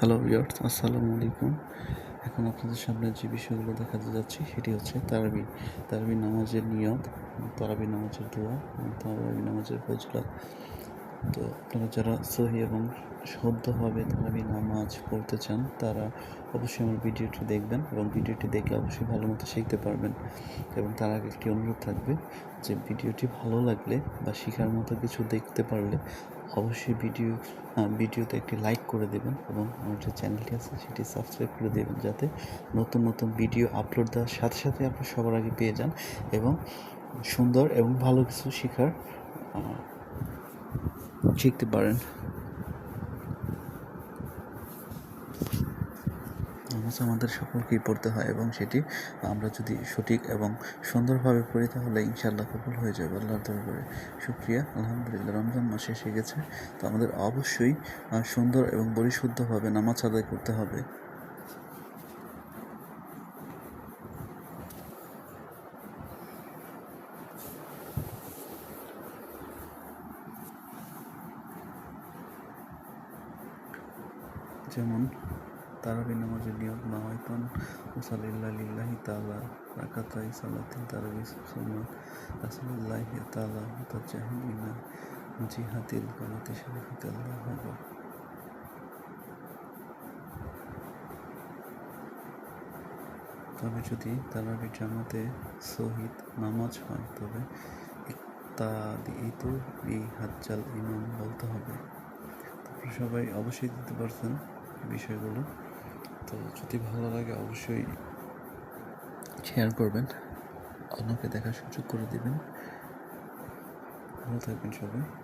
Hello viewers আসসালামু আলাইকুম এখন আপনাদের সামনে যে বিষয়গুলো দেখাতে যাচ্ছি, সেটি হচ্ছে তারাবি। তারাবি নামাজের নিয়ত, তারাবি নামাজের দোয়া তারাবি নামাজের ফজলাত। তো আপনারা যারা সহি এবং শুদ্ধভাবে তারাবি নামাজ পড়তে চান, তারা অবশ্যই আমার ভিডিওটি দেখবেন এবং ভিডিওটি দেখে অবশ্যই ভালো মতো শিখতে পারবেন। এবং তার আগে একটি অনুরোধ থাকবে যে, ভিডিওটি ভালো লাগলে বা শেখার মতো কিছু দেখতে পারলে অবশ্যই ভিডিও ভিডিওতে একটি লাইক করে দেবেন এবং আমার যে চ্যানেলটি আছে সেটি সাবস্ক্রাইব করে দেবেন যাতে নতুন নতুন ভিডিও আপলোড দেওয়ার সাথে সাথে আপনি সবার আগে পেয়ে যান এবং সুন্দর এবং ভালো কিছু শেখার শিখতে পারেন। নামাজ আমাদের সকলকেই পড়তে হয় এবং সেটি আমরা যদি সঠিক এবং সুন্দরভাবে পড়ি, তাহলে ইনশাআল্লাহ কবুল হয়ে যাবে। আল্লাহর দরবারে শুক্রিয়া। আলহামদুলিল্লাহ, রমজান মাস এসে গেছে। তো আমাদের অবশ্যই সুন্দর এবং পরিশুদ্ধভাবে নামাজ আদায় করতে হবে। যেমন তারাবি নামাজের নিয়ম নাওয়াইতান মুসাল্লিল্লাহ লিল্লাহি তাআলা, রাকাতাই সালাতিন তারাবি সুন্নাত। রাসূলুল্লাহি তাআলা মুতাজাহিদিনা জিহাতিল কামাতি শরীফাতে আল্লাহু আকবার। তবে যদি তারাবি জামাতে শহীদ নামাজ হয়, তবে ইত্তাদিতু বি হাজ্জাল ইমাম বলতে হবে। সবাই, অবশ্যই দিতে পারছেন বিষয়গুলো। তো যদি ভালো লাগে অবশ্যই শেয়ার করবেন। অন্যকে দেখার সুযোগ করে দেবেন। ভালো থাকবেন সবাই।